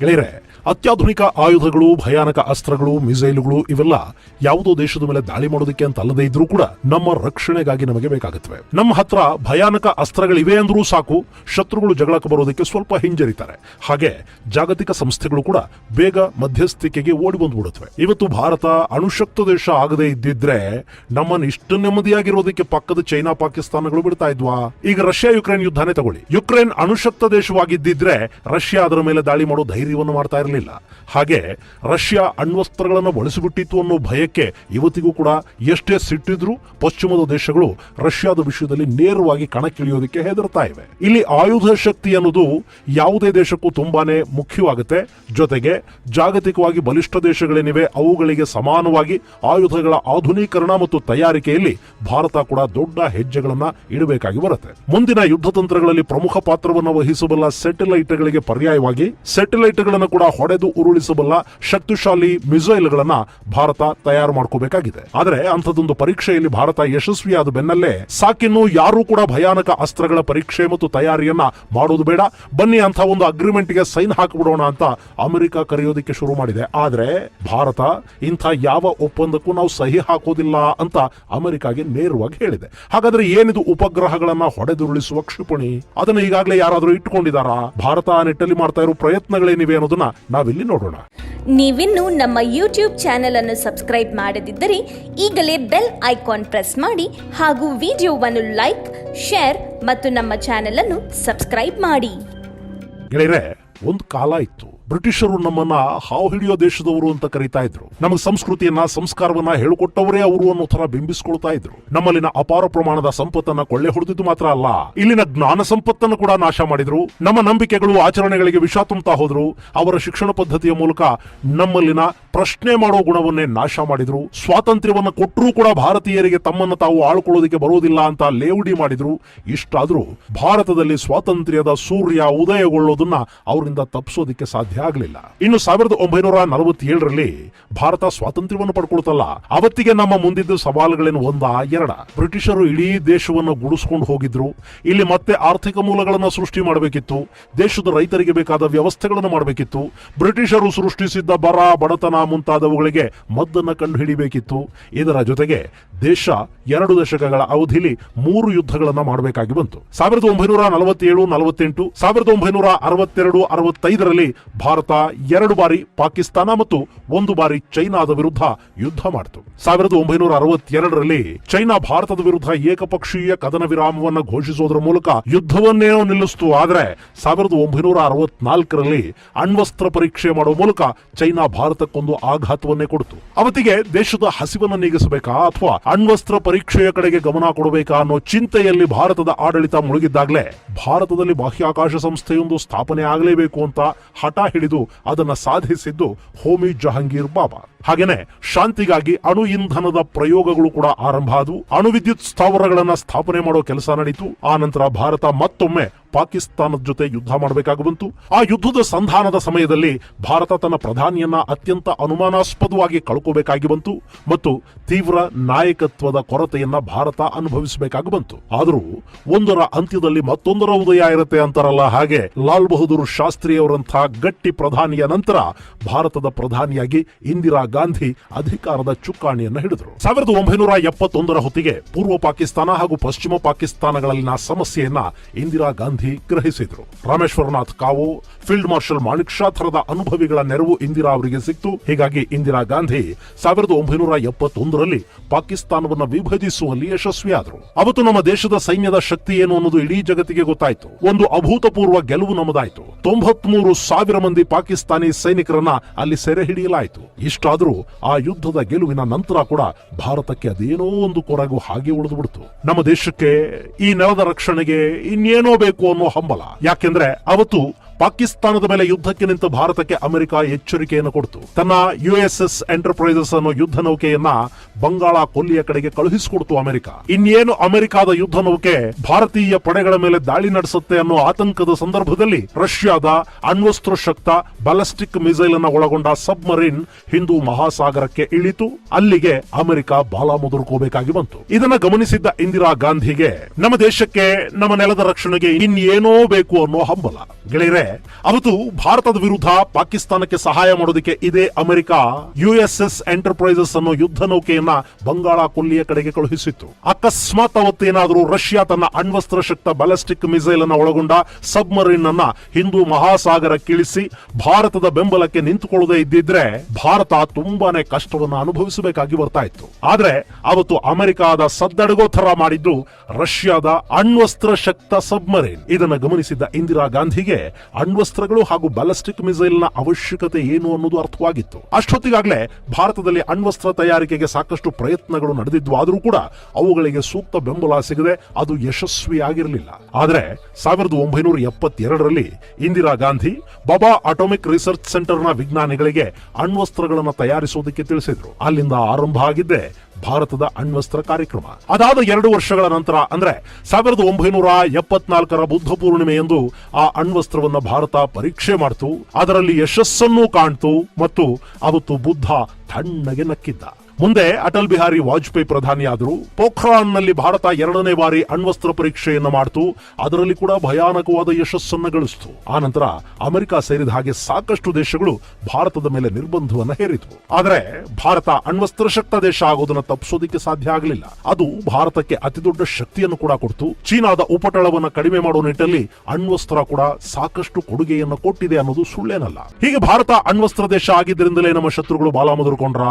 ಗೆಳೆಯರೆ ಅತ್ಯಾಧುನಿಕ ಆಯುಧಗಳು, ಭಯಾನಕ ಅಸ್ತ್ರಗಳು, ಮಿಸೈಲುಗಳು ಇವೆಲ್ಲ ಯಾವುದೋ ದೇಶದ ಮೇಲೆ ದಾಳಿ ಮಾಡೋದಕ್ಕೆ ಅಂತ ಅಲ್ಲದೆ ಇದ್ರೂ ಕೂಡ ನಮ್ಮ ರಕ್ಷಣೆಗಾಗಿ ನಮಗೆ ಬೇಕಾಗುತ್ತವೆ. ನಮ್ಮ ಹತ್ರ ಭಯಾನಕ ಅಸ್ತ್ರಗಳಿವೆ ಅಂದ್ರೂ ಸಾಕು, ಶತ್ರುಗಳು ಜಗಳಕ್ಕೆ ಬರೋದಕ್ಕೆ ಸ್ವಲ್ಪ ಹಿಂಜರಿತಾರೆ. ಹಾಗೆ ಜಾಗತಿಕ ಸಂಸ್ಥೆಗಳು ಕೂಡ ಬೇಗ ಮಧ್ಯಸ್ಥಿಕೆಗೆ ಓಡಿ ಬಂದ್ಬಿಡುತ್ತವೆ. ಇವತ್ತು ಭಾರತ ಅಣುಶಕ್ತ ದೇಶ ಆಗದೆ ಇದ್ದಿದ್ರೆ ನಮ್ಮನ್ನು ಇಷ್ಟು ನೆಮ್ಮದಿಯಾಗಿರೋದಕ್ಕೆ ಪಕ್ಕದ ಚೈನಾ, ಪಾಕಿಸ್ತಾನಗಳು ಬಿಡ್ತಾ ಇದ್ವಾ? ಈಗ ರಷ್ಯಾ, ಯುಕ್ರೇನ್ ಯುದ್ಧನೇ ತಗೊಳ್ಳಿ. ಯುಕ್ರೇನ್ ಅಣುಶಕ್ತ ದೇಶವಾಗಿದ್ದಿದ್ರೆ ರಷ್ಯಾ ಅದರ ಮೇಲೆ ದಾಳಿ ಮಾಡೋ ಧೈರ್ಯವನ್ನು ಮಾಡ್ತಾ ಇರಲಿಲ್ಲ. ಹಾಗೆ ರಷ್ಯಾ ಅಣ್ವಸ್ತ್ರಗಳನ್ನು ಬಳಸಿಬಿಟ್ಟಿತ್ತು ಅನ್ನೋ ಭಯಕ್ಕೆ ಇವತ್ತಿಗೂ ಕೂಡ ಎಷ್ಟೇ ಸಿಟ್ಟಿದ್ರು ಪಶ್ಚಿಮದ ದೇಶಗಳು ರಷ್ಯಾದ ವಿಷಯದಲ್ಲಿ ನೇರವಾಗಿ ಕಣಕ್ಕಿಳಿಯೋದಕ್ಕೆ ಹೆದರ್ತಾ ಇವೆ. ಇಲ್ಲಿ ಆಯುಧ ಶಕ್ತಿ ಅನ್ನೋದು ಯಾವುದೇ ದೇಶಕ್ಕೂ ತುಂಬಾನೇ ಮುಖ್ಯವಾಗುತ್ತೆ. ಜೊತೆಗೆ ಜಾಗತಿಕವಾಗಿ ಬಲಿಷ್ಠ ದೇಶಗಳೇನಿವೆ, ಅವುಗಳಿಗೆ ಸಮಾನವಾಗಿ ಆಯುಧಗಳ ಆಧುನೀಕರಣ ಮತ್ತು ತಯಾರಿಕೆಯಲ್ಲಿ ಭಾರತ ಕೂಡ ದೊಡ್ಡ ಹೆಜ್ಜೆಗಳನ್ನ ಇಡಬೇಕಾಗಿ ಬರುತ್ತೆ. ಮುಂದಿನ ಯುದ್ಧ ತಂತ್ರಗಳಲ್ಲಿ ಪ್ರಮುಖ ಪಾತ್ರವನ್ನು ವಹಿಸಬಲ್ಲ ಸ್ಯಾಟಲೈಟ್ಗಳಿಗೆ ಪರ್ಯಾಯವಾಗಿ ಸ್ಯಾಟಲೈಟ್ಗಳನ್ನು ಕೂಡ ಹೊಡೆದು ಉರುಳಿಸಬಲ್ಲ ಶಕ್ತಿಶಾಲಿ ಮಿಸೈಲ್ಗಳನ್ನ ಭಾರತ ತಯಾರು ಮಾಡ್ಕೋಬೇಕಾಗಿದೆ. ಆದರೆ ಅಂಥದ್ದೊಂದು ಪರೀಕ್ಷೆಯಲ್ಲಿ ಭಾರತ ಯಶಸ್ವಿಯಾದ ಬೆನ್ನಲ್ಲೇ ಸಾಕಿನ್ನು ಯಾರೂ ಕೂಡ ಭಯಾನಕ ಅಸ್ತ್ರಗಳ ಪರೀಕ್ಷೆ ಮತ್ತು ತಯಾರಿಯನ್ನ ಮಾಡೋದು ಬೇಡ. ಬನ್ನಿ ಅಂತ ಒಂದು ಅಗ್ರಿಮೆಂಟ್ಗೆ ಸೈನ್ ಹಾಕಿಬಿಡೋಣ ಅಂತ ಅಮೆರಿಕ ಕರೆಯೋದಕ್ಕೆ ಶುರು ಮಾಡಿದೆ. ಆದ್ರೆ ಭಾರತ ಇಂಥ ಯಾವ ಒಪ್ಪಂದಕ್ಕೂ ನಾವು ಸಹಿ ಹಾಕೋದಿಲ್ಲ ಅಂತ ಅಮೆರಿಕಾಗೆ ನೇರವಾಗಿ ಹೇಳಿದೆ. ಹಾಗಾದ್ರೆ ಏನಿದು ಉಪಗ್ರಹಗಳನ್ನ ಹೊಡೆದುರುಳಿಸುವ ಕ್ಷಿಪಣಿ? ಅದನ್ನ ಈಗಾಗಲೇ ಯಾರಾದರೂ ಇಟ್ಕೊಂಡಿದಾರಾ ಭಾರತ ನಿಟ್ಟಲ್ಲಿ ಮಾಡ್ತಾ ಇರೋ ಪ್ರಯತ್ನಗಳೇನಿವೆ ಅನ್ನೋದನ್ನ ನಾವಿಲ್ಲಿ ನೋಡೋಣ. ನೀವಿನ್ನು ನಮ್ಮ ಯೂಟ್ಯೂಬ್ ಚಾನೆಲ್ ಅನ್ನು ಸಬ್ಸ್ಕ್ರೈಬ್ ಮಾಡದಿದ್ದರೆ ಈಗಲೇ ಬೆಲ್ ಐಕಾನ್ ಪ್ರೆಸ್ ಮಾಡಿ ಹಾಗೂ ವಿಡಿಯೋವನ್ನು ಲೈಕ್ ಶೇರ್ ಮತ್ತು ನಮ್ಮ ಚಾನೆಲ್ ಅನ್ನು ಸಬ್ಸ್ಕ್ರೈಬ್ ಮಾಡಿ. ಗೆಳೆಯರೆ ಒಂದು ಕಾಲ ಇತ್ತು. ಬ್ರಿಟಿಷರು ನಮ್ಮನ್ನ ಹಾವು ಹಿಡಿಯೋ ದೇಶದವರು ಅಂತ ಕರೀತಾ ಇದ್ರು. ನಮ್ಮ ಸಂಸ್ಕೃತಿಯನ್ನ, ಸಂಸ್ಕಾರವನ್ನ ಹೇಳಿಕೊಟ್ಟವರೇ ಅವರು ಅನ್ನೋ ತರ ಬಿಂಬಿಸ್ಕೊಳ್ತಾ ಇದ್ರು. ನಮ್ಮಲ್ಲಿನ ಅಪಾರ ಪ್ರಮಾಣದ ಸಂಪತ್ತನ್ನ ಕೊಳ್ಳೆ ಹೊಡೆದಿದ್ದು ಮಾತ್ರ ಅಲ್ಲ. ಇಲ್ಲಿನ ಜ್ಞಾನ ಸಂಪತ್ತನ್ನು ಕೂಡ ನಾಶ ಮಾಡಿದ್ರು. ನಮ್ಮ ನಂಬಿಕೆಗಳು, ಆಚರಣೆಗಳಿಗೆ ವಿಷ ತುಂಬುತ್ತಾ ಹೋದ್ರು. ಅವರ ಶಿಕ್ಷಣ ಪದ್ಧತಿಯ ಮೂಲಕ ನಮ್ಮಲ್ಲಿನ ಪ್ರಶ್ನೆ ಮಾಡೋ ಗುಣವನ್ನೇ ನಾಶ ಮಾಡಿದ್ರು. ಸ್ವಾತಂತ್ರ್ಯವನ್ನ ಕೊಟ್ಟರೂ ಕೂಡ ಭಾರತೀಯರಿಗೆ ತಮ್ಮನ್ನು ತಾವು ಆಳ್ಕೊಳ್ಳೋದಕ್ಕೆ ಬರೋದಿಲ್ಲ ಅಂತ ಲೇವಡಿ ಮಾಡಿದ್ರು. ಇಷ್ಟಾದ್ರೂ ಭಾರತದಲ್ಲಿ ಸ್ವಾತಂತ್ರ್ಯದ ಸೂರ್ಯ ಉದಯಗೊಳ್ಳೋದನ್ನ ಅವರಿಂದ ತಪ್ಪಿಸೋದಕ್ಕೆ ಸಾಧ್ಯ ಆಗಲಿಲ್ಲ. ಇನ್ನು ಸಾವಿರದ ಒಂಬೈನೂರ ನಲವತ್ತೇಳರಲ್ಲಿ ಭಾರತ ಸ್ವಾತಂತ್ರ್ಯವನ್ನು ಪಡ್ಕೊಳ್ತಲ್ಲ. ಅವತ್ತಿಗೆ ನಮ್ಮ ಮುಂದಿದ್ದ ಸವಾಲುಗಳೇನು ಒಂದ, ಎರಡ. ಬ್ರಿಟಿಷರು ಇಡೀ ದೇಶವನ್ನು ಗುಡಿಸ್ಕೊಂಡು ಹೋಗಿದ್ರು. ಇಲ್ಲಿ ಮತ್ತೆ ಆರ್ಥಿಕ ಮೂಲಗಳನ್ನು ಸೃಷ್ಟಿ ಮಾಡಬೇಕಿತ್ತು. ದೇಶದ ರೈತರಿಗೆ ಬೇಕಾದ ವ್ಯವಸ್ಥೆಗಳನ್ನು ಮಾಡಬೇಕಿತ್ತು. ಬ್ರಿಟಿಷರು ಸೃಷ್ಟಿಸಿದ್ದ ಬರ, ಬಡತನ ಮುಂತಾದವುಗಳಿಗೆ ಮದ್ದನ್ನ ಕಂಡುಹಿಡಿಬೇಕಿತ್ತು. ಇದರ ಜೊತೆಗೆ ದೇಶ ಎರಡು ದಶಕಗಳ ಅವಧಿಯಲ್ಲಿ ಮೂರು ಯುದ್ಧಗಳನ್ನ ಮಾಡಬೇಕಾಗಿ ಬಂತು. ಸಾವಿರದ ಒಂಬೈನೂರ ನಲವತ್ತೇಳು, ನಲವತ್ತೆಂಟು, ಸಾವಿರದ ಒಂಬೈನೂರ ಅರವತ್ತೆರಡು, ಅರವತ್ತೈದರಲ್ಲಿ ಭಾರತ ಎರಡು ಬಾರಿ ಪಾಕಿಸ್ತಾನ ಮತ್ತು ಒಂದು ಬಾರಿ ಚೈನಾದ ವಿರುದ್ಧ ಯುದ್ಧ ಮಾಡಿತು. ಸಾವಿರದ ಒಂಬೈನೂರ ಅರವತ್ತೆರಡರಲ್ಲಿ ಚೈನಾ ಭಾರತದ ವಿರುದ್ಧ ಏಕಪಕ್ಷೀಯ ಕದನ ವಿರಾಮವನ್ನು ಘೋಷಿಸುವುದರ ಮೂಲಕ ಯುದ್ಧವನ್ನೇನೋ ನಿಲ್ಲಿಸಿತು. ಆದರೆ ಸಾವಿರದ ಒಂಬೈನೂರ ಅರವತ್ನಾಲ್ಕರಲ್ಲಿ ಅಣ್ವಸ್ತ್ರ ಪರೀಕ್ಷೆ ಮಾಡುವ ಮೂಲಕ ಚೈನಾ ಭಾರತಕ್ಕೊಂದು ಆಘಾತವನ್ನೇ ಕೊಡಿತು. ಅವತ್ತಿಗೆ ದೇಶದ ಹಸಿವನ್ನು ನೀಗಿಸಬೇಕಾ ಅಥವಾ ಅಣ್ವಸ್ತ್ರ ಪರೀಕ್ಷೆಯ ಕಡೆಗೆ ಗಮನ ಕೊಡಬೇಕಾ ಅನ್ನೋ ಚಿಂತೆಯಲ್ಲಿ ಭಾರತದ ಆಡಳಿತ ಮುಳುಗಿದ್ದಾಗಲೇ ಭಾರತದಲ್ಲಿ ಬಾಹ್ಯಾಕಾಶ ಸಂಸ್ಥೆಯೊಂದು ಸ್ಥಾಪನೆ ಆಗಲೇಬೇಕು ಅಂತ ಹಠ ಹಿಡಿದು ಅದನ್ನ ಸಾಧಿಸಿದ್ದು ಹೋಮಿ ಜಹಾಂಗೀರ್ ಬಾಬಾ. ಹಾಗೇನೆ ಶಾಂತಿಗಾಗಿ ಅಣು ಇಂಧನದ ಪ್ರಯೋಗಗಳು ಕೂಡ ಆರಂಭ ಆದವು. ಅಣು ವಿದ್ಯುತ್ ಸ್ಥಾವರಗಳನ್ನ ಸ್ಥಾಪನೆ ಮಾಡೋ ಕೆಲಸ ನಡೀತು. ಆ ನಂತರ ಭಾರತ ಮತ್ತೊಮ್ಮೆ ಪಾಕಿಸ್ತಾನದ ಜೊತೆ ಯುದ್ಧ ಮಾಡಬೇಕಾಗಿ ಬಂತು. ಆ ಯುದ್ಧದ ಸಂಧಾನದ ಸಮಯದಲ್ಲಿ ಭಾರತ ತನ್ನ ಪ್ರಧಾನಿಯನ್ನ ಅತ್ಯಂತ ಅನುಮಾನಾಸ್ಪದವಾಗಿ ಕಳ್ಕೋಬೇಕಾಗಿ ಬಂತು ಮತ್ತು ತೀವ್ರ ನಾಯಕತ್ವದ ಕೊರತೆಯನ್ನ ಭಾರತ ಅನುಭವಿಸಬೇಕಾಗಿ ಬಂತು. ಆದರೂ ಒಂದರ ಅಂತ್ಯದಲ್ಲಿ ಮತ್ತೊಂದರ ಉದಯ ಇರುತ್ತೆ ಅಂತಾರಲ್ಲ ಹಾಗೆ ಲಾಲ್ ಬಹದ್ದೂರ್ ಶಾಸ್ತ್ರಿ ಅವರಂತಹ ಗಟ್ಟಿ ಪ್ರಧಾನಿಯ ನಂತರ ಭಾರತದ ಪ್ರಧಾನಿಯಾಗಿ ಇಂದಿರಾ ಗಾಂಧಿ ಅಧಿಕಾರದ ಚುಕ್ಕಾಣಿಯನ್ನು ಹಿಡಿದರು. ಸಾವಿರದ ಒಂಬೈನೂರ ಎಪ್ಪತ್ತೊಂದರ ಹೊತ್ತಿಗೆ ಪೂರ್ವ ಪಾಕಿಸ್ತಾನ ಹಾಗೂ ಪಶ್ಚಿಮ ಪಾಕಿಸ್ತಾನಗಳಲ್ಲಿನ ಸಮಸ್ಯೆಯನ್ನ ಇಂದಿರಾ ಗಾಂಧಿ ಗ್ರಹಿಸಿದ್ರು. ರಾಮೇಶ್ವರನಾಥ್ ಕಾವು, ಫೀಲ್ಡ್ ಮಾರ್ಷಲ್ ಮಾಣಿಕ್ ಶಾ ತರದ ಅನುಭವಿಗಳ ನೆರವು ಇಂದಿರಾ ಅವರಿಗೆ ಸಿಕ್ತು. ಹೀಗಾಗಿ ಇಂದಿರಾ ಗಾಂಧಿ ಸಾವಿರದ ಒಂಬೈನೂರ ಎಪ್ಪತ್ತೊಂದರಲ್ಲಿ ಪಾಕಿಸ್ತಾನವನ್ನು ವಿಭಜಿಸುವಲ್ಲಿ ಯಶಸ್ವಿಯಾದರು. ಅವತ್ತು ನಮ್ಮ ದೇಶದ ಸೈನ್ಯದ ಶಕ್ತಿ ಏನು ಅನ್ನೋದು ಇಡೀ ಜಗತ್ತಿಗೆ ಗೊತ್ತಾಯಿತು. ಒಂದು ಅಭೂತಪೂರ್ವ ಗೆಲುವು ನಮ್ಮದಾಯಿತು. ತೊಂಬತ್ಮೂರು ಸಾವಿರ ಮಂದಿ ಪಾಕಿಸ್ತಾನಿ ಸೈನಿಕರನ್ನ ಅಲ್ಲಿ ಸೆರೆ ಹಿಡಿಯಲಾಯಿತು. ಇಷ್ಟಾದರೂ ಆ ಯುದ್ಧದ ಗೆಲುವಿನ ನಂತರ ಕೂಡ ಭಾರತಕ್ಕೆ ಅದೇನೋ ಒಂದು ಕೊರಗು ಹಾಗೆ ಉಳಿದು ಬಿಡ್ತು ನಮ್ಮ ದೇಶಕ್ಕೆ ಈ ನೆಲದ ರಕ್ಷಣೆಗೆ ಇನ್ನೇನೋ ಬೇಕು ಅನ್ನೋ ಹಂಬಲ. ಯಾಕೆಂದ್ರೆ ಅವತ್ತು ಪಾಕಿಸ್ತಾನದ ಮೇಲೆ ಯುದ್ಧಕ್ಕೆ ನಿಂತ ಭಾರತಕ್ಕೆ ಅಮೆರಿಕ ಎಚ್ಚರಿಕೆಯನ್ನು ಕೊಡ್ತು. ತನ್ನ ಯು ಎಸ್ ಎಸ್ ಎಂಟರ್ಪ್ರೈಸಸ್ ಅನ್ನೋ ಯುದ್ಧ ನೌಕೆಯನ್ನ ಬಂಗಾಳ ಕೊಲ್ಲಿಯ ಕಡೆಗೆ ಕಳುಹಿಸಿಕೊಡ್ತು ಅಮೆರಿಕ. ಇನ್ನೇನು ಅಮೆರಿಕಾದ ಯುದ್ಧ ನೌಕೆ ಭಾರತೀಯ ಪಡೆಗಳ ಮೇಲೆ ದಾಳಿ ನಡೆಸುತ್ತೆ ಅನ್ನೋ ಆತಂಕದ ಸಂದರ್ಭದಲ್ಲಿ ರಷ್ಯಾದ ಅಣ್ವಸ್ತ್ರ ಶಕ್ತ ಬ್ಯಾಲಿಸ್ಟಿಕ್ ಮಿಸೈಲ್ ಅನ್ನ ಒಳಗೊಂಡ ಸಬ್ಮರೀನ್ ಹಿಂದೂ ಮಹಾಸಾಗರಕ್ಕೆ ಇಳಿತು. ಅಲ್ಲಿಗೆ ಅಮೆರಿಕ ಬಾಲ ಮುದುರ್ಕೋಬೇಕಾಗಿ ಬಂತು. ಇದನ್ನ ಗಮನಿಸಿದ್ದ ಇಂದಿರಾ ಗಾಂಧಿಗೆ, ನಮ್ಮ ದೇಶಕ್ಕೆ, ನಮ್ಮ ನೆಲದ ರಕ್ಷಣೆಗೆ ಇನ್ನೇನೋ ಬೇಕು ಅನ್ನೋ ಹಂಬಲ. ಗೆಳೆಯರೆ ಅವತ್ತು ಭಾರತದ ವಿರುದ್ಧ ಪಾಕಿಸ್ತಾನಕ್ಕೆ ಸಹಾಯ ಮಾಡೋದಕ್ಕೆ ಇದೇ ಅಮೆರಿಕ ಯುಎಸ್ಎಸ್ ಎಂಟರ್ಪ್ರೈಸಸ್ ಅನ್ನೋ ಯುದ್ಧ ನೌಕೆಯನ್ನ ಬಂಗಾಳ ಕೊಲ್ಲಿಯ ಕಡೆಗೆ ಕಳುಹಿಸಿತ್ತು. ಅಕಸ್ಮಾತ್ ಅವತ್ತೇನಾದರೂ ರಷ್ಯಾ ತನ್ನ ಅಣ್ವಸ್ತ್ರ ಶಕ್ತ ಬ್ಯಾಲಿಸ್ಟಿಕ್ ಮಿಸೈಲ್ ಅನ್ನು ಒಳಗೊಂಡ ಸಬ್ಮರೀನ್ ಅನ್ನ ಹಿಂದೂ ಮಹಾಸಾಗರ ಕಿಳಿಸಿ ಭಾರತದ ಬೆಂಬಲಕ್ಕೆ ನಿಂತುಕೊಳ್ಳದೆ ಇದ್ದಿದ್ರೆ ಭಾರತ ತುಂಬಾನೇ ಕಷ್ಟವನ್ನು ಅನುಭವಿಸಬೇಕಾಗಿ ಬರ್ತಾ ಇತ್ತು. ಆದ್ರೆ ಅವತ್ತು ಅಮೆರಿಕಾದ ಸದ್ದಡಗೋ ತರ ಮಾಡಿದ್ದು ರಷ್ಯಾದ ಅಣ್ವಸ್ತ್ರ ಶಕ್ತ ಸಬ್ಮರೀನ್. ಇದನ್ನು ಗಮನಿಸಿದ್ದ ಇಂದಿರಾ ಗಾಂಧಿಗೆ ಅಣ್ವಸ್ತ್ರಗಳು ಹಾಗೂ ಬ್ಯಾಲಿಸ್ಟಿಕ್ ಮಿಸೈಲ್ನ ಅವಶ್ಯಕತೆ ಏನು ಅನ್ನೋದು ಅರ್ಥವಾಗಿತ್ತು. ಅಷ್ಟೊತ್ತಿಗಾಗಲೇ ಭಾರತದಲ್ಲಿ ಅಣ್ವಸ್ತ್ರ ತಯಾರಿಕೆಗೆ ಸಾಕಷ್ಟು ಪ್ರಯತ್ನಗಳು ನಡೆದಿದ್ವು. ಆದರೂ ಕೂಡ ಅವುಗಳಿಗೆ ಸೂಕ್ತ ಬೆಂಬಲ ಸಿಗದೆ ಅದು ಯಶಸ್ವಿಯಾಗಿರಲಿಲ್ಲ. ಆದರೆ ಸಾವಿರದ ಒಂಬೈನೂರ ಎಪ್ಪತ್ತೆರಡರಲ್ಲಿ ಇಂದಿರಾ ಗಾಂಧಿ, ಬಾಬಾ ಅಟೋಮಿಕ್ ರಿಸರ್ಚ್ ಸೆಂಟರ್ನ ವಿಜ್ಞಾನಿಗಳಿಗೆ ಅಣ್ವಸ್ತ್ರಗಳನ್ನು ತಯಾರಿಸುವುದಕ್ಕೆ ತಿಳಿಸಿದ್ರು. ಅಲ್ಲಿಂದ ಆರಂಭ ಆಗಿದ್ದೆ ಭಾರತದ ಅಣ್ವಸ್ತ್ರ ಕಾರ್ಯಕ್ರಮ. ಅದಾದ ಎರಡು ವರ್ಷಗಳ ನಂತರ, ಅಂದ್ರೆ ಸಾವಿರದ ಒಂಬೈನೂರ ಎಪ್ಪತ್ನಾಲ್ಕರ ಬುದ್ಧ ಪೂರ್ಣಿಮೆಯಂದು ಆ ಅಣ್ವಸ್ತ್ರವನ್ನ ಭಾರತ ಪರೀಕ್ಷೆ ಮಾಡ್ತು ಅದರಲ್ಲಿ ಯಶಸ್ಸನ್ನು ಕಾಣ್ತು ಮತ್ತು ಅವತ್ತು ಬುದ್ಧ ತಣ್ಣಗೆ ನಕ್ಕಿದ್ದ. ಮುಂದೆ ಅಟಲ್ ಬಿಹಾರಿ ವಾಜಪೇಯಿ ಪ್ರಧಾನಿಯಾದರು. ಪೋಖ್ರಾನ್ನಲ್ಲಿ ಭಾರತ ಎರಡನೇ ಬಾರಿ ಅಣ್ವಸ್ತ್ರ ಪರೀಕ್ಷೆಯನ್ನು ಮಾಡಿತು. ಅದರಲ್ಲಿ ಕೂಡ ಭಯಾನಕವಾದ ಯಶಸ್ಸನ್ನು ಗಳಿಸಿತು. ನಂತರ ಅಮೆರಿಕ ಸೇರಿದ ಹಾಗೆ ಸಾಕಷ್ಟು ದೇಶಗಳು ಭಾರತದ ಮೇಲೆ ನಿರ್ಬಂಧವನ್ನು ಹೇರಿತು ಆದರೆ ಭಾರತ ಅಣ್ವಸ್ತ್ರ ಶಕ್ತ ದೇಶ ಆಗೋದನ್ನ ತಪ್ಪಿಸೋದಕ್ಕೆ ಸಾಧ್ಯ ಆಗಲಿಲ್ಲ. ಅದು ಭಾರತಕ್ಕೆ ಅತಿದೊಡ್ಡ ಶಕ್ತಿಯನ್ನು ಕೂಡ ಕೊಡ್ತು. ಚೀನಾದ ಉಪಟಳವನ್ನ ಕಡಿಮೆ ಮಾಡುವ ನಿಟ್ಟಲ್ಲಿ ಅಣ್ವಸ್ತ್ರ ಕೂಡ ಸಾಕಷ್ಟು ಕೊಡುಗೆಯನ್ನು ಕೊಟ್ಟಿದೆ ಅನ್ನೋದು ಸುಳ್ಳೇನಲ್ಲ. ಹೀಗೆ ಭಾರತ ಅಣ್ವಸ್ತ್ರ ದೇಶ ಆಗಿದ್ದರಿಂದಲೇ ನಮ್ಮ ಶತ್ರುಗಳು ಬಾಲ ಮುದುರ್ಕೊಂಡ್ರ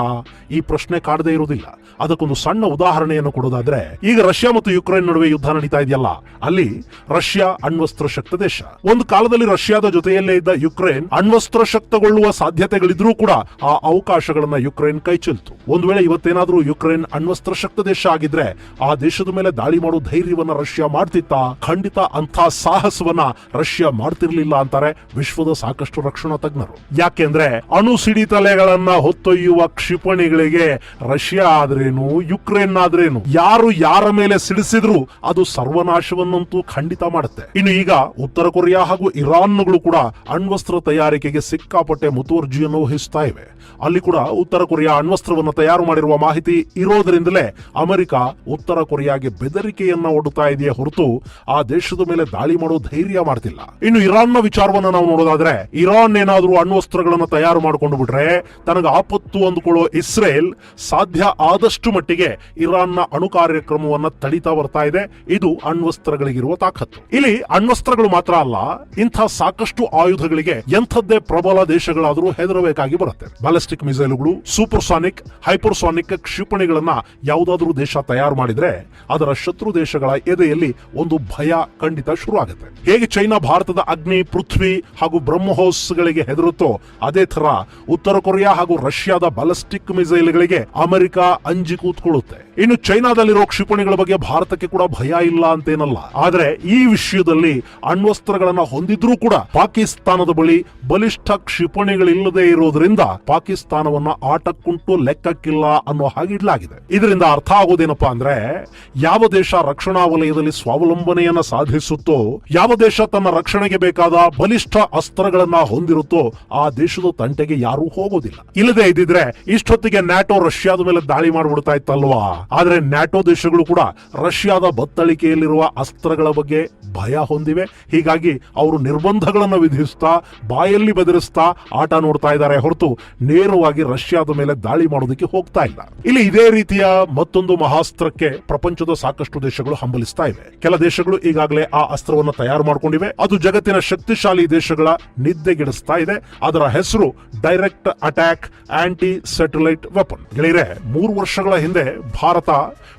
ಈ ಪ್ರಶ್ನೆ ಕಾಡದೇ ಇರುವುದಿಲ್ಲ. ಅದಕ್ಕೊಂದು ಸಣ್ಣ ಉದಾಹರಣೆಯನ್ನು ಕೊಡೋದಾದ್ರೆ, ಈಗ ರಷ್ಯಾ ಮತ್ತು ಯುಕ್ರೇನ್ ನಡುವೆ ಯುದ್ಧ ನಡೀತಾ ಇದೆಯಲ್ಲ? ಅಲ್ಲಿ ರಷ್ಯಾ ಅಣ್ವಸ್ತ್ರ ಶಕ್ತ ದೇಶ. ಒಂದು ಕಾಲದಲ್ಲಿ ರಷ್ಯಾದ ಜೊತೆಯಲ್ಲೇ ಇದ್ದ ಯುಕ್ರೇನ್ ಅಣ್ವಸ್ತ್ರ ಶಕ್ತಗೊಳ್ಳುವ ಸಾಧ್ಯತೆಗಳಿದ್ರೂ ಕೂಡ ಆ ಅವಕಾಶಗಳನ್ನ ಯುಕ್ರೇನ್ ಕೈಚೆಲ್ತು ಒಂದು ವೇಳೆ ಇವತ್ತೇನಾದ್ರೂ ಯುಕ್ರೇನ್ ಅಣ್ವಸ್ತ್ರ ಶಕ್ತ ದೇಶ ಆಗಿದ್ರೆ, ಆ ದೇಶದ ಮೇಲೆ ದಾಳಿ ಮಾಡೋ ಧೈರ್ಯವನ್ನ ರಷ್ಯಾ ಮಾಡ್ತಿತ್ತ? ಖಂಡಿತ ಅಂಥ ಸಾಹಸವನ್ನ ರಷ್ಯಾ ಮಾಡ್ತಿರ್ಲಿಲ್ಲ ಅಂತಾರೆ ವಿಶ್ವದ ಸಾಕಷ್ಟು ರಕ್ಷಣಾ ತಜ್ಞರು. ಯಾಕೆಂದ್ರೆ ಅಣು ಸಿಡಿತಲೆಗಳನ್ನ ಹೊತ್ತೊಯ್ಯುವ ಕ್ಷಿಪಣಿಗಳಿಗೆ ರಷ್ಯಾ ಆದ್ರೇನು, ಯುಕ್ರೇನ್ ಆದ್ರೇನು, ಯಾರು ಯಾರ ಮೇಲೆ ಸಿಡಿಸಿದ್ರು ಅದು ಸರ್ವನಾಶವನ್ನಂತೂ ಖಂಡಿತ ಮಾಡುತ್ತೆ. ಇನ್ನು ಈಗ ಉತ್ತರ ಕೊರಿಯಾ ಹಾಗೂ ಇರಾನ್ಗಳು ಕೂಡ ಅಣ್ವಸ್ತ್ರ ತಯಾರಿಕೆಗೆ ಸಿಕ್ಕಾಪಟ್ಟೆ ಮುತುವರ್ಜಿಯನ್ನು ವಹಿಸ್ತಾ ಇವೆ. ಅಲ್ಲಿ ಕೂಡ ಉತ್ತರ ಕೊರಿಯಾ ಅಣ್ವಸ್ತ್ರವನ್ನು ತಯಾರು ಮಾಡಿರುವ ಮಾಹಿತಿ ಇರೋದರಿಂದಲೇ ಅಮೆರಿಕ ಉತ್ತರ ಕೊರಿಯಾಗೆ ಬೆದರಿಕೆಯನ್ನ ಒಡ್ಡುತ್ತಾ ಇದೆಯೇ ಹೊರತು ಆ ದೇಶದ ಮೇಲೆ ದಾಳಿ ಮಾಡೋ ಧೈರ್ಯ ಮಾಡ್ತಿಲ್ಲ. ಇನ್ನು ಇರಾನ್ನ ವಿಚಾರವನ್ನ ನಾವು ನೋಡೋದಾದ್ರೆ, ಇರಾನ್ ಏನಾದರೂ ಅಣ್ವಸ್ತ್ರಗಳನ್ನು ತಯಾರು ಮಾಡಿಕೊಂಡು ಬಿಟ್ರೆ ತನಗೆ ಆಪತ್ತು ಅಂದುಕೊಳ್ಳೋ ಇಸ್ರೇಲ್ ಸಾಧ್ಯ ಆದಷ್ಟು ಮಟ್ಟಿಗೆ ಇರಾನ್ನ ಅಣು ಕಾರ್ಯಕ್ರಮವನ್ನ ತಡಿತಾ ಬರ್ತಾ ಇದೆ. ಇದು ಅಣ್ವಸ್ತ್ರಗಳಿಗಿರುವ ತಾಕತ್ತು. ಇಲ್ಲಿ ಅಣ್ವಸ್ತ್ರಗಳು ಮಾತ್ರ ಅಲ್ಲ, ಇಂಥ ಸಾಕಷ್ಟು ಆಯುಧಗಳಿಗೆ ಎಂಥದ್ದೇ ಪ್ರಬಲ ದೇಶಗಳಾದರೂ ಹೆದರಬೇಕಾಗಿ ಬರುತ್ತೆ. ಬ್ಯಾಲಿಸ್ಟಿಕ್ ಮಿಸೈಲ್ಗಳು, ಸೂಪರ್ಸಾನಿಕ್, ಹೈಪರ್ಸಾನಿಕ್ ಕ್ಷಿಪಣಿಗಳನ್ನ ಯಾವುದಾದ್ರೂ ದೇಶ ತಯಾರು ಮಾಡಿದ್ರೆ ಅದರ ಶತ್ರು ದೇಶಗಳ ಎದೆಯಲ್ಲಿ ಒಂದು ಭಯ ಖಂಡಿತ ಶುರು ಆಗುತ್ತೆ ಹೇಗೆ ಚೈನಾ, ಭಾರತದ ಅಗ್ನಿ, ಪೃಥ್ವಿ ಹಾಗೂ ಬ್ರಹ್ಮಹೋಸ್ಗಳಿಗೆ ಹೆದರುತ್ತೋ ಅದೇ ತರ ಉತ್ತರ ಕೊರಿಯಾ ಹಾಗೂ ರಷ್ಯಾದ ಬ್ಯಾಲಿಸ್ಟಿಕ್ ಮಿಸೈಲ್ಗಳಿಗೆ ಅಮೆರಿಕ ಅಂಜಿ ಕೂತ್ಕೊಳ್ಳುತ್ತೆ. ಇನ್ನು ಚೈನಾದಲ್ಲಿರೋ ಕ್ಷಿಪಣಿಗಳ ಬಗ್ಗೆ ಭಾರತಕ್ಕೆ ಕೂಡ ಭಯ ಇಲ್ಲ ಅಂತೇನಲ್ಲ. ಆದ್ರೆ ಈ ವಿಷಯದಲ್ಲಿ ಅಣ್ವಸ್ತ್ರಗಳನ್ನ ಹೊಂದಿದ್ರೂ ಕೂಡ ಪಾಕಿಸ್ತಾನದ ಬಳಿ ಬಲಿಷ್ಠ ಕ್ಷಿಪಣಿಗಳಿಲ್ಲದೆ ಇರೋದ್ರಿಂದ ಪಾಕಿಸ್ತಾನವನ್ನ ಆಟಕ್ಕುಂಟು ಲೆಕ್ಕಕ್ಕಿಲ್ಲ ಅನ್ನೋ ಹಾಗೆ ಇಡಲಾಗಿದೆ. ಇದರಿಂದ ಅರ್ಥ ಆಗೋದೇನಪ್ಪ ಅಂದ್ರೆ, ಯಾವ ದೇಶ ರಕ್ಷಣಾ ವಲಯದಲ್ಲಿ ಸ್ವಾವಲಂಬನೆಯನ್ನ ಸಾಧಿಸುತ್ತೋ, ಯಾವ ದೇಶ ತನ್ನ ರಕ್ಷಣೆಗೆ ಬೇಕಾದ ಬಲಿಷ್ಠ ಅಸ್ತ್ರಗಳನ್ನ ಹೊಂದಿರುತ್ತೋ, ಆ ದೇಶದ ತಂಟೆಗೆ ಯಾರೂ ಹೋಗೋದಿಲ್ಲ. ಇಲ್ಲದೆ ಇದ್ದಿದ್ರೆ ಇಷ್ಟೊತ್ತಿಗೆ ನ್ಯಾಟೋ ರಷ್ಯಾದ ಮೇಲೆ ದಾಳಿ ಮಾಡಿಬಿಡ್ತಾ ಇತ್ತಲ್ವಾ? ಆದ್ರೆ ನ್ಯಾಟೋ ದೇಶಗಳು ಕೂಡ ರಷ್ಯಾದ ಬತ್ತಳಿಕೆಯಲ್ಲಿರುವ ಅಸ್ತ್ರಗಳ ಬಗ್ಗೆ ಭಯ ಹೊಂದಿವೆ. ಹೀಗಾಗಿ ಅವರು ನಿರ್ಬಂಧಗಳನ್ನು ವಿಧಿಸ್ತಾ, ಬಾಯಲ್ಲಿ ಬೆದರಿಸ್ತಾ ಆಟ ನೋಡ್ತಾ ಇದ್ದಾರೆ. ಹೊರತು ನೇರವಾಗಿ ರಷ್ಯಾದ ಮೇಲೆ ದಾಳಿ ಮಾಡೋದಕ್ಕೆ ಹೋಗ್ತಾ ಇಲ್ಲ. ಇಲ್ಲಿ ಇದೇ ರೀತಿಯ ಮತ್ತೊಂದು ಮಹಾಸ್ತ್ರಕ್ಕೆ ಪ್ರಪಂಚದ ಸಾಕಷ್ಟು ದೇಶಗಳು ಹಂಬಲಿಸ್ತಾ ಇವೆ. ಕೆಲ ದೇಶಗಳು ಈಗಾಗಲೇ ಆ ಅಸ್ತ್ರವನ್ನು ತಯಾರು ಮಾಡಿಕೊಂಡಿವೆ. ಅದು ಜಗತ್ತಿನ ಶಕ್ತಿಶಾಲಿ ದೇಶಗಳ ನಿದ್ದೆಗೆಡಿಸ್ತಾ ಇದೆ. ಅದರ ಹೆಸರು direct attack anti satellite weapon ಗೆಳೆಯರೆ, ಮೂರು ವರ್ಷಗಳ ಹಿಂದೆ ಭಾರತ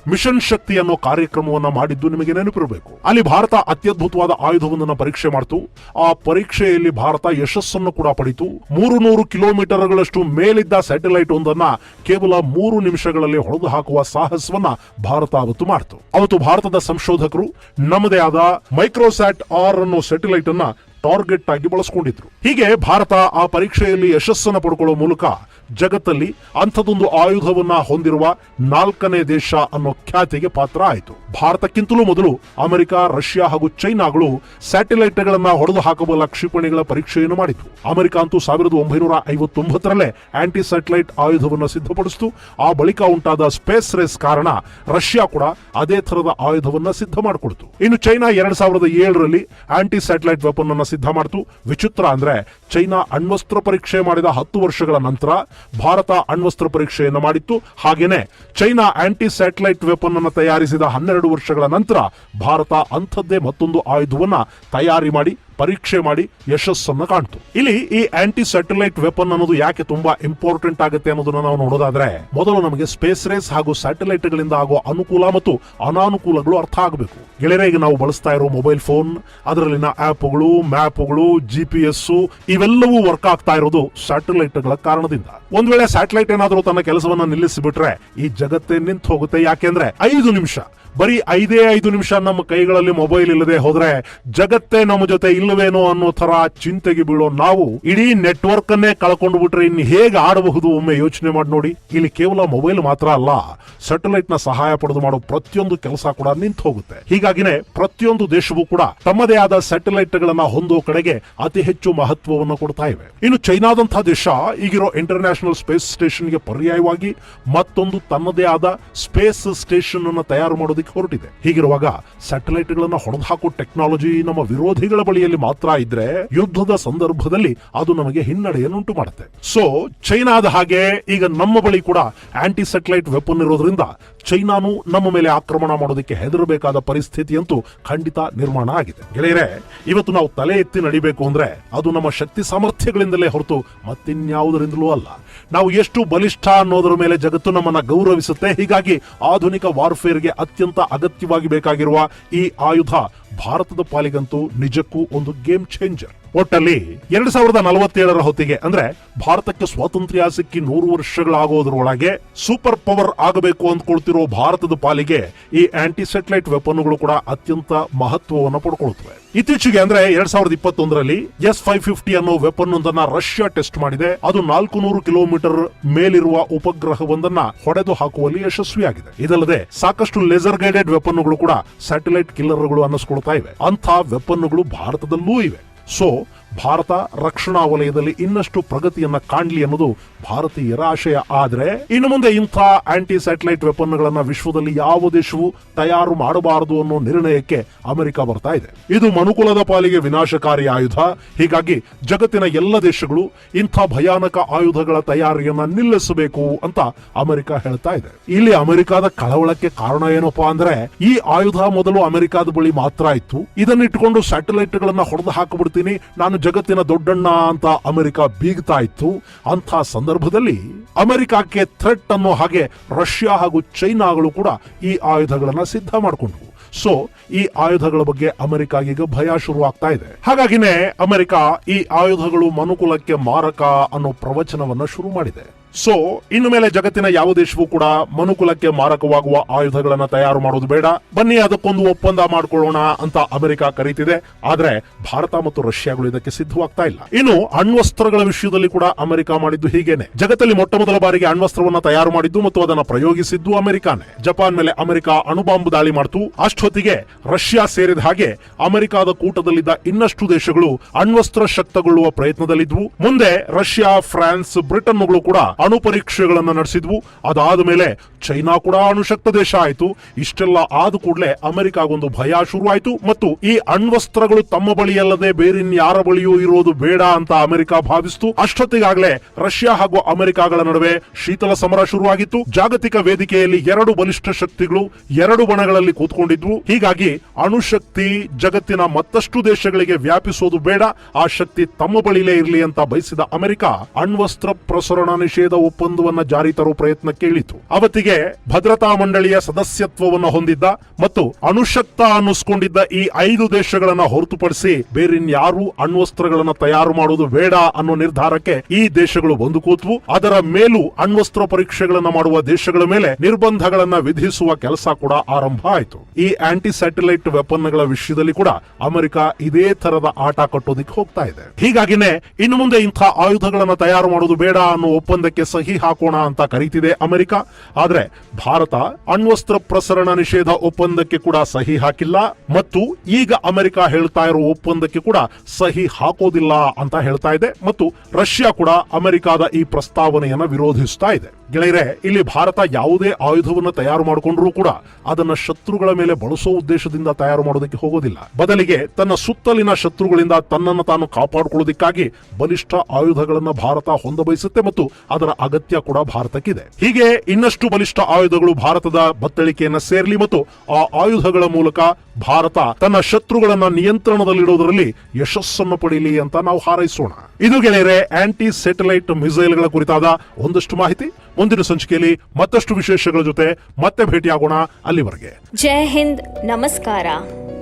ಮಿಷನ್ ಶಕ್ತಿ ಅನ್ನೋ ಕಾರ್ಯಕ್ರಮವನ್ನ ಮಾಡಿದ್ದು ನಿಮಗೆ ನೆನಪಿರಬೇಕು. ಅಲ್ಲಿ ಭಾರತ ಅತ್ಯದ್ಭುತವಾದ ಆಯುಧವೊಂದನ್ನು ಪರೀಕ್ಷೆ ಮಾಡ್ತು. ಆ ಪರೀಕ್ಷೆಯಲ್ಲಿ ಭಾರತ ಯಶಸ್ಸನ್ನು ಕೂಡ ಪಡಿತು. ಮೂರು ನೂರು ಕಿಲೋಮೀಟರ್ಗಳಷ್ಟು ಮೇಲಿದ್ದ ಸ್ಯಾಟಲೈಟ್ ಒಂದನ್ನ ಕೇವಲ ಮೂರು ನಿಮಿಷಗಳಲ್ಲಿ ಹೊಡೆದು ಹಾಕುವ ಸಾಹಸವನ್ನ ಭಾರತ ಅವತ್ತು ಮಾಡ್ತು. ಅವತ್ತು ಭಾರತದ ಸಂಶೋಧಕರು ನಮ್ಮದೇ ಆದ ಮೈಕ್ರೋಸ್ಯಾಟ್ ಆರ್ ಅನ್ನೋ ಸ್ಯಾಟಲೈಟ್ ಅನ್ನ ಟಾರ್ಗೆಟ್ ಆಗಿ ಬಳಸ್ಕೊಂಡಿದ್ರು. ಹೀಗೆ ಭಾರತ ಆ ಪರೀಕ್ಷೆಯಲ್ಲಿ ಯಶಸ್ಸನ್ನು ಪಡ್ಕೊಳ್ಳುವ ಮೂಲಕ ಜಗತ್ತಲ್ಲಿ ಅಂಥದೊಂದು ಆಯುಧವನ್ನ ಹೊಂದಿರುವ ನಾಲ್ಕನೇ ದೇಶ ಅನ್ನೋ ಖ್ಯಾತಿಗೆ ಪಾತ್ರ ಆಯಿತು ಭಾರತಕ್ಕಿಂತಲೂ ಮೊದಲು ಅಮೆರಿಕ, ರಷ್ಯಾ ಹಾಗೂ ಚೈನಾಗಳು ಸ್ಯಾಟಲೈಟ್ಗಳನ್ನ ಹೊಡೆದು ಹಾಕಬಲ್ಲ ಕ್ಷಿಪಣಿಗಳ ಪರೀಕ್ಷೆಯನ್ನು ಮಾಡಿತು ಅಮೆರಿಕ ಅಂತೂ ಸಾವಿರದ ಒಂಬೈನೂರ ಐವತ್ತೊಂಬತ್ತರಲ್ಲೇ ಆಂಟಿ ಸ್ಯಾಟಲೈಟ್ ಆಯುಧವನ್ನು ಸಿದ್ಧಪಡಿಸಿತು. ಆ ಬಳಿಕ ಉಂಟಾದ ಸ್ಪೇಸ್ ರೇಸ್ ಕಾರಣ ರಷ್ಯಾ ಕೂಡ ಅದೇ ತರದ ಆಯುಧವನ್ನ ಸಿದ್ಧ ಮಾಡಿಕೊಡ್ತು. ಇನ್ನು ಚೈನಾ ಎರಡ್ ಸಾವಿರದ ಏಳರಲ್ಲಿ ಆಂಟಿ ಸ್ಯಾಟಲೈಟ್ ವೆಪನ್ ಅನ್ನು ಸಿದ್ಧ ಮಾಡಿತು. ವಿಚಿತ್ರ ಅಂದ್ರೆ ಚೈನಾ ಅಣ್ವಸ್ತ್ರ ಪರೀಕ್ಷೆ ಮಾಡಿದ ಹತ್ತು ವರ್ಷಗಳ ನಂತರ ಭಾರತ ಅಣ್ವಸ್ತ್ರ ಪರೀಕ್ಷೆಯನ್ನು ಮಾಡಿತ್ತು. ಹಾಗೇನೆ ಚೈನಾ ಆಂಟಿ ಸ್ಯಾಟಲೈಟ್ ವೆಪನ್ ಅನ್ನು ತಯಾರಿಸಿದ ಹನ್ನೆರಡು ವರ್ಷಗಳ ನಂತರ ಭಾರತ ಅಂಥದ್ದೇ ಮತ್ತೊಂದು ಆಯುಧವನ್ನ ತಯಾರಿ ಮಾಡಿ ಪರೀಕ್ಷೆ ಮಾಡಿ ಯಶಸ್ಸನ್ನು ಕಾಣ್ತು. ಇಲ್ಲಿ ಈ ಆಂಟಿ ಸ್ಯಾಟಲೈಟ್ ವೆಪನ್ ಅನ್ನೋದು ಯಾಕೆ ತುಂಬಾ ಇಂಪಾರ್ಟೆಂಟ್ ಆಗುತ್ತೆ ಅನ್ನೋದನ್ನ ನಾವು ನೋಡೋದಾದ್ರೆ, ಮೊದಲು ನಮಗೆ ಸ್ಪೇಸ್ ರೇಸ್ ಹಾಗೂ ಸ್ಯಾಟಲೈಟ್ ಗಳಿಂದ ಆಗುವ ಅನುಕೂಲ ಮತ್ತು ಅನಾನುಕೂಲಗಳು ಅರ್ಥ ಆಗಬೇಕು. ಗೆಳೆಯರೆ ನಾವು ಬಳಸ್ತಾ ಇರೋ ಮೊಬೈಲ್ ಫೋನ್ ಅದರಲ್ಲಿನ ಆಪ್ಗಳು ಮ್ಯಾಪ್ಗಳು ಜಿ ಪಿ ಎಸ್ ಇವೆಲ್ಲವೂ ವರ್ಕ್ ಆಗ್ತಾ ಇರೋದು ಸ್ಯಾಟಲೈಟ್ಗಳ ಕಾರಣದಿಂದ. ಒಂದ್ ವೇಳೆ ಸ್ಯಾಟಲೈಟ್ ಏನಾದರೂ ತನ್ನ ಕೆಲಸವನ್ನ ನಿಲ್ಲಿಸಿಬಿಟ್ರೆ, ಈ ಜಗತ್ತೇ ನಿಂತು ಹೋಗುತ್ತೆ. ಯಾಕೆಂದ್ರೆ ಐದು ನಿಮಿಷ, ಬರೀ ಐದೇ ಐದು ನಿಮಿಷ ನಮ್ಮ ಕೈಗಳಲ್ಲಿ ಮೊಬೈಲ್ ಇಲ್ಲದೆ ಹೋದ್ರೆ ಜಗತ್ತೇ ನಮ್ಮ ಜೊತೆ ಇಲ್ಲವೇನೋ ಅನ್ನೋ ತರ ಚಿಂತೆಗೆ ಬೀಳೋ ನಾವು ಇಡೀ ನೆಟ್ವರ್ಕ್ ಅನ್ನೇ ಕಳ್ಕೊಂಡು ಬಿಟ್ರೆ ಇನ್ನು ಹೇಗೆ ಆಡಬಹುದು ಒಮ್ಮೆ ಯೋಚನೆ ಮಾಡಿ ನೋಡಿ. ಇಲ್ಲಿ ಕೇವಲ ಮೊಬೈಲ್ ಮಾತ್ರ ಅಲ್ಲ ಸ್ಯಾಟಲೈಟ್ನ ಸಹಾಯ ಪಡೆದು ಮಾಡೋ ಪ್ರತಿಯೊಂದು ಕೆಲಸ ಕೂಡ ನಿಂತು ಹೋಗುತ್ತೆ. ಹೀಗಾಗಿನೇ ಪ್ರತಿಯೊಂದು ದೇಶವೂ ಕೂಡ ತಮ್ಮದೇ ಆದ ಸ್ಯಾಟಲೈಟ್ ಗಳನ್ನ ಹೊಂದೋ ಕಡೆಗೆ ಅತಿ ಹೆಚ್ಚು ಮಹತ್ವವನ್ನು ಕೊಡ್ತಾ ಇವೆ. ಇನ್ನು ಚೈನಾದಂತಹ ದೇಶ ಈಗಿರೋ ಇಂಟರ್ನ್ಯಾಷನಲ್ ಸ್ಪೇಸ್ ಸ್ಟೇಷನ್ಗೆ ಪರ್ಯಾಯವಾಗಿ ಮತ್ತೊಂದು ತನ್ನದೇ ಆದ ಸ್ಪೇಸ್ ಸ್ಟೇಷನ್ ಅನ್ನು ತಯಾರು ಮಾಡೋದಕ್ಕೆ ಹೊರಟಿದೆ. ಹೀಗಿರುವಾಗ ಸ್ಯಾಟಲೈಟ್ ಗಳನ್ನ ಹೊಡೆದು ಹಾಕೋ ಟೆಕ್ನಾಲಜಿ ನಮ್ಮ ವಿರೋಧಿಗಳ ಬಳಿಯಲ್ಲಿ ಮಾತ್ರ ಇದ್ರೆ ಯುದ್ಧದ ಸಂದರ್ಭದಲ್ಲಿ ಅದು ನಮಗೆ ಹಿನ್ನಡೆಯನ್ನುಂಟು ಮಾಡುತ್ತೆ. ಸೊ ಚೈನಾದ ಹಾಗೆ ಈಗ ನಮ್ಮ ಬಳಿ ಕೂಡ ಆಂಟಿ ಸೆಟಲೈಟ್ ವೆಪನ್ ಇರೋದ್ರಿಂದ ಚೈನಾನು ನಮ್ಮ ಮೇಲೆ ಆಕ್ರಮಣ ಮಾಡೋದಕ್ಕೆ ಹೆದರಬೇಕಾದ ಪರಿಸ್ಥಿತಿ ಅಂತೂ ಖಂಡಿತ ನಿರ್ಮಾಣ ಆಗಿದೆ. ಗೆಳೆಯರೆ, ಇವತ್ತು ನಾವು ತಲೆ ಎತ್ತಿ ನಡಿಬೇಕು ಅಂದ್ರೆ ಅದು ನಮ್ಮ ಶಕ್ತಿ ಸಾಮರ್ಥ್ಯಗಳಿಂದಲೇ ಹೊರತು ಮತ್ತಿನ್ಯಾವುದರಿಂದಲೂ ಅಲ್ಲ. ನಾವು ಎಷ್ಟು ಬಲಿಷ್ಠ ಅನ್ನೋದರ ಮೇಲೆ ಜಗತ್ತು ನಮ್ಮನ್ನ ಗೌರವಿಸುತ್ತೆ, ಹೀಗಾಗಿ ಆಧುನಿಕ ವಾರ್ಫೇರ್ಗೆ ಅತ್ಯಂತ ಅಗತ್ಯವಾಗಿ ಬೇಕಾಗಿರುವ ಈ ಆಯುಧ ಭಾರತದ ಪಾಲಿಗಂತೂ ನಿಜಕ್ಕೂ ಒಂದು ಗೇಮ್ ಚೇಂಜರ್. ಒಟ್ಟಲ್ಲಿ ಎರಡ್ ಸಾವಿರದ ನಲವತ್ತೇಳರ ಹೊತ್ತಿಗೆ, ಅಂದ್ರೆ ಭಾರತಕ್ಕೆ ಸ್ವಾತಂತ್ರ್ಯ ಸಿಕ್ಕಿ ನೂರು ವರ್ಷಗಳಾಗೋದ್ರೊಳಗೆ ಸೂಪರ್ ಪವರ್ ಆಗಬೇಕು ಅಂದ್ಕೊಳ್ತಿರೋ ಭಾರತದ ಪಾಲಿಗೆ ಈ ಆಂಟಿ ಸೆಟಲೈಟ್ ವೆಪನ್ಗಳು ಕೂಡ ಅತ್ಯಂತ ಮಹತ್ವವನ್ನು ಪಡ್ಕೊಳ್ತವೆ. ಇತ್ತೀಚೆಗೆ ಅಂದ್ರೆ ಎರಡ್ ಸಾವಿರದ ಇಪ್ಪತ್ತೊಂದರಲ್ಲಿ ಎಸ್ ಫೈವ್ ಫಿಫ್ಟಿ ಅನ್ನೋ ವೆಪನ್ ಒಂದನ್ನ ರಷ್ಯಾ ಟೆಸ್ಟ್ ಮಾಡಿದೆ. ಅದು ನಾಲ್ಕು ನೂರು ಕಿಲೋಮೀಟರ್ ಮೇಲಿರುವ ಉಪಗ್ರಹವೊಂದನ್ನ ಹೊಡೆದು ಹಾಕುವಲ್ಲಿ ಯಶಸ್ವಿಯಾಗಿದೆ. ಇದಲ್ಲದೆ ಸಾಕಷ್ಟು ಲೇಸರ್ ಗೈಡೆಡ್ ವೆಪನ್ಗಳು ಕೂಡ ಸ್ಯಾಟಲೈಟ್ ಕಿಲ್ಲರ್ಗಳು ಅನ್ನಿಸ್ಕೊಳ್ತಾ ಇವೆ. ಅಂಥ ವೆಪನ್ಗಳು ಭಾರತದಲ್ಲೂ ಇವೆ. ಸೊ ಭಾರತ ರಕ್ಷಣಾ ವಲಯದಲ್ಲಿ ಇನ್ನಷ್ಟು ಪ್ರಗತಿಯನ್ನ ಕಾಣ್ಲಿ ಅನ್ನೋದು ಭಾರತೀಯರ ಆಶಯ. ಆದರೆ ಇನ್ನು ಮುಂದೆ ಇಂಥ ಆಂಟಿ ಸ್ಯಾಟಲೈಟ್ ವೆಪನ್ಗಳನ್ನ ವಿಶ್ವದಲ್ಲಿ ಯಾವ ದೇಶವೂ ತಯಾರು ಮಾಡಬಾರದು ಅನ್ನೋ ನಿರ್ಣಯಕ್ಕೆ ಅಮೆರಿಕ ಬರ್ತಾ ಇದೆ. ಇದು ಮನುಕುಲದ ಪಾಲಿಗೆ ವಿನಾಶಕಾರಿ ಆಯುಧ. ಹೀಗಾಗಿ ಜಗತ್ತಿನ ಎಲ್ಲ ದೇಶಗಳು ಇಂಥ ಭಯಾನಕ ಆಯುಧಗಳ ತಯಾರಿಯನ್ನ ನಿಲ್ಲಿಸಬೇಕು ಅಂತ ಅಮೆರಿಕ ಹೇಳ್ತಾ ಇದೆ. ಇಲ್ಲಿ ಅಮೆರಿಕದ ಕಳವಳಕ್ಕೆ ಕಾರಣ ಏನಪ್ಪಾ ಅಂದ್ರೆ ಈ ಆಯುಧ ಮೊದಲು ಅಮೆರಿಕದ ಬಳಿ ಮಾತ್ರ ಇತ್ತು. ಇದನ್ನಿಟ್ಟುಕೊಂಡು ಸ್ಯಾಟಲೈಟ್ ಗಳನ್ನ ಹೊಡೆದು ಹಾಕಿಬಿಡ್ತೀನಿ. ನಾನು ಜಗತ್ತಿನ ದೊಡ್ಡಣ್ಣ ಅಂತ ಅಮೆರಿಕ ಬೀಗ್ತಾ ಇತ್ತು, ಅಂಥ ಸಂದರ್ಭದಲ್ಲಿ ಅಮೆರಿಕಕ್ಕೆ ಥ್ರೆಟ್ ಅನ್ನೋ ಹಾಗೆ ರಷ್ಯಾ ಹಾಗೂ ಚೈನಾಗಳು ಕೂಡ ಈ ಆಯುಧಗಳನ್ನ ಸಿದ್ಧ ಮಾಡಿಕೊಂಡ್ವು ಸೊ ಈ ಆಯುಧಗಳ ಬಗ್ಗೆ ಅಮೆರಿಕ ಈಗ ಭಯ ಶುರು ಆಗ್ತಾ ಇದೆ. ಹಾಗಾಗಿನೇ ಅಮೆರಿಕ ಈ ಆಯುಧಗಳು ಮನುಕುಲಕ್ಕೆ ಮಾರಕ ಅನ್ನೋ ಪ್ರವಚನವನ್ನ ಶುರು ಮಾಡಿದೆ. ಸೊ ಇನ್ನು ಮೇಲೆ ಜಗತ್ತಿನ ಯಾವ ದೇಶವೂ ಕೂಡ ಮನುಕುಲಕ್ಕೆ ಮಾರಕವಾಗುವ ಆಯುಧಗಳನ್ನು ತಯಾರು ಮಾಡೋದು ಬೇಡ. ಬನ್ನಿ, ಅದಕ್ಕೊಂದು ಒಪ್ಪಂದ ಮಾಡಿಕೊಳ್ಳೋಣ ಅಂತ ಅಮೆರಿಕ ಕರೀತಿದೆ. ಆದ್ರೆ ಭಾರತ ಮತ್ತು ರಷ್ಯಾಗಳು ಇದಕ್ಕೆ ಸಿದ್ಧವಾಗ್ತಾ ಇಲ್ಲ. ಇನ್ನು ಅಣ್ವಸ್ತ್ರಗಳ ವಿಷಯದಲ್ಲಿ ಕೂಡ ಅಮೆರಿಕ ಮಾಡಿದ್ದು ಹೀಗೇನೆ. ಜಗತ್ತಲ್ಲಿ ಮೊಟ್ಟ ಮೊದಲ ಬಾರಿಗೆ ಅಣ್ವಸ್ತ್ರವನ್ನ ತಯಾರು ಮಾಡಿದ್ದು ಮತ್ತು ಅದನ್ನ ಪ್ರಯೋಗಿಸಿದ್ದು ಅಮೆರಿಕಾನೇ. ಜಪಾನ್ ಮೇಲೆ ಅಮೆರಿಕ ಅಣುಬಾಂಬ್ ದಾಳಿ ಮಾಡ್ತು. ಅಷ್ಟೊತ್ತಿಗೆ ರಷ್ಯಾ ಸೇರಿದ ಹಾಗೆ ಅಮೆರಿಕಾದ ಕೂಟದಲ್ಲಿದ್ದ ಇನ್ನಷ್ಟು ದೇಶಗಳು ಅಣ್ವಸ್ತ್ರ ಶಕ್ತಗೊಳ್ಳುವ ಪ್ರಯತ್ನದಲ್ಲಿದ್ವು. ಮುಂದೆ ರಷ್ಯಾ, ಫ್ರಾನ್ಸ್ ಬ್ರಿಟನ್ಗಳು ಕೂಡ ಅಣು ಪರೀಕ್ಷೆಗಳನ್ನು ನಡೆಸಿದ್ವು. ಅದಾದ ಮೇಲೆ ಚೈನಾ ಕೂಡ ಅಣುಶಕ್ತ ದೇಶ ಆಯಿತು. ಇಷ್ಟೆಲ್ಲ ಆದ ಕೂಡಲೇ ಅಮೆರಿಕಾಗೊಂದು ಭಯ ಶುರುವಾಯಿತು. ಮತ್ತು ಈ ಅಣ್ವಸ್ತ್ರಗಳು ತಮ್ಮ ಬಳಿಯಲ್ಲದೆ ಬೇರಿನ್ಯಾರ ಬಳಿಯೂ ಇರೋದು ಬೇಡ ಅಂತ ಅಮೆರಿಕ ಭಾವಿಸಿತು. ಅಷ್ಟೊತ್ತಿಗಾಗಲೇ ರಷ್ಯಾ ಹಾಗೂ ಅಮೆರಿಕಾಗಳ ನಡುವೆ ಶೀತಲ ಸಮರ ಶುರುವಾಗಿತ್ತು. ಜಾಗತಿಕ ವೇದಿಕೆಯಲ್ಲಿ ಎರಡು ಬಲಿಷ್ಠ ಶಕ್ತಿಗಳು ಎರಡು ಬಣಗಳಲ್ಲಿ ಕೂತ್ಕೊಂಡಿದ್ವು. ಹೀಗಾಗಿ ಅಣುಶಕ್ತಿ ಜಗತ್ತಿನ ಮತ್ತಷ್ಟು ದೇಶಗಳಿಗೆ ವ್ಯಾಪಿಸೋದು ಬೇಡ. ಆ ಶಕ್ತಿ ತಮ್ಮ ಬಳಿಲೇ ಇರಲಿ ಅಂತ ಬಯಸಿದ ಅಮೆರಿಕ ಅಣ್ವಸ್ತ್ರ ಪ್ರಸರಣ ನಿಷೇಧ ಒಪ್ಪಂದವನ್ನ ಜಾರಿ ತರೋ ಪ್ರಯತ್ನಕ್ಕೆ ಇಳಿತು ಅವತ್ತಿಗೆ ಭದ್ರತಾ ಮಂಡಳಿಯ ಸದಸ್ಯತ್ವವನ್ನು ಹೊಂದಿದ್ದ ಮತ್ತು ಅಣುಶಕ್ತ ಅನ್ನಿಸ್ಕೊಂಡಿದ್ದ ಈ ಐದು ದೇಶಗಳನ್ನ ಹೊರತುಪಡಿಸಿ ಬೇರಿನ್ಯಾರೂ ಅಣ್ವಸ್ತ್ರಗಳನ್ನು ತಯಾರು ಮಾಡುವುದು ಬೇಡ ಅನ್ನೋ ನಿರ್ಧಾರಕ್ಕೆ ಈ ದೇಶಗಳು ಬಂದು ಕೂತ್ವು. ಅದರ ಮೇಲೂ ಅಣ್ವಸ್ತ್ರ ಪರೀಕ್ಷೆಗಳನ್ನ ಮಾಡುವ ದೇಶಗಳ ಮೇಲೆ ನಿರ್ಬಂಧಗಳನ್ನ ವಿಧಿಸುವ ಕೆಲಸ ಕೂಡ ಆರಂಭ ಆಯಿತು. ಈ ಆಂಟಿ ಸ್ಯಾಟಲೈಟ್ ವೆಪನ್ಗಳ ವಿಷಯದಲ್ಲಿ ಕೂಡ ಅಮೆರಿಕ ಇದೇ ತರದ ಆಟ ಕಟ್ಟೋದಿಕ್ಕೆ ಹೋಗ್ತಾ ಇದೆ. ಹೀಗಾಗಿನೇ ಇನ್ನು ಮುಂದೆ ಇಂಥ ಆಯುಧಗಳನ್ನ ತಯಾರು ಮಾಡೋದು ಬೇಡ ಅನ್ನೋ ಒಪ್ಪಂದಕ್ಕೆ ಸಹಿ ಹಾಕೋಣ ಅಂತ ಕರೀತಿದೆ ಅಮೆರಿಕ. ಆದ್ರೆ ಭಾರತ ಅಣ್ವಸ್ತ್ರ ಪ್ರಸರಣ ನಿಷೇಧ ಒಪ್ಪಂದಕ್ಕೆ ಕೂಡ ಸಹಿ ಹಾಕಿಲ್ಲ. ಮತ್ತು ಈಗ ಅಮೆರಿಕ ಹೇಳ್ತಾ ಇರೋ ಒಪ್ಪಂದಕ್ಕೆ ಕೂಡ ಸಹಿ ಹಾಕೋದಿಲ್ಲ ಅಂತ ಹೇಳ್ತಾ ಇದೆ. ಮತ್ತು ರಷ್ಯಾ ಕೂಡ ಅಮೆರಿಕದ ಈ ಪ್ರಸ್ತಾವನೆಯನ್ನು ವಿರೋಧಿಸ್ತಾ ಇದೆ. ಗೆಳೆಯರೆ, ಇಲ್ಲಿ ಭಾರತ ಯಾವುದೇ ಆಯುಧವನ್ನು ತಯಾರು ಮಾಡಿಕೊಂಡ್ರೂ ಕೂಡ ಅದನ್ನ ಶತ್ರುಗಳ ಮೇಲೆ ಬಳಸೋ ಉದ್ದೇಶದಿಂದ ತಯಾರು ಮಾಡೋದಕ್ಕೆ ಹೋಗೋದಿಲ್ಲ. ಬದಲಿಗೆ ತನ್ನ ಸುತ್ತಲಿನ ಶತ್ರುಗಳಿಂದ ತನ್ನನ್ನು ತಾನು ಕಾಪಾಡಿಕೊಳ್ಳೋದಕ್ಕಾಗಿ ಬಲಿಷ್ಠ ಆಯುಧಗಳನ್ನು ಭಾರತ ಹೊಂದಬಯಸುತ್ತೆ ಮತ್ತು ಅದರ ಅಗತ್ಯ ಕೂಡ ಭಾರತಕ್ಕಿದೆ. ಹೀಗೆ ಇನ್ನಷ್ಟು ಬಲಿಷ್ಠ ಆಯುಧಗಳು ಭಾರತದ ಬತ್ತಳಿಕೆಯನ್ನ ಸೇರಲಿ ಮತ್ತು ಆ ಆಯುಧಗಳ ಮೂಲಕ ಭಾರತ ತನ್ನ ಶತ್ರುಗಳನ್ನ ನಿಯಂತ್ರಣದಲ್ಲಿಡುವುದರಲ್ಲಿ ಯಶಸ್ಸನ್ನು ಪಡೆಯಲಿ ಅಂತ ನಾವು ಹಾರೈಸೋಣ. ಇದು ಗೆಳೆಯರೆ ಆಂಟಿ ಸ್ಯಾಟಲೈಟ್ ಮಿಸೈಲ್ಗಳ ಕುರಿತಾದ ಒಂದಷ್ಟು ಮಾಹಿತಿ. ಮುಂದಿನ ಸಂಚಿಕೆಯಲ್ಲಿ ಮತ್ತಷ್ಟು ವಿಶೇಷಗಳ ಜೊತೆ ಮತ್ತೆ ಭೇಟಿಯಾಗೋಣ ಅಲ್ಲಿವರೆಗೆ. ಜೈ ಹಿಂದ್, ನಮಸ್ಕಾರ.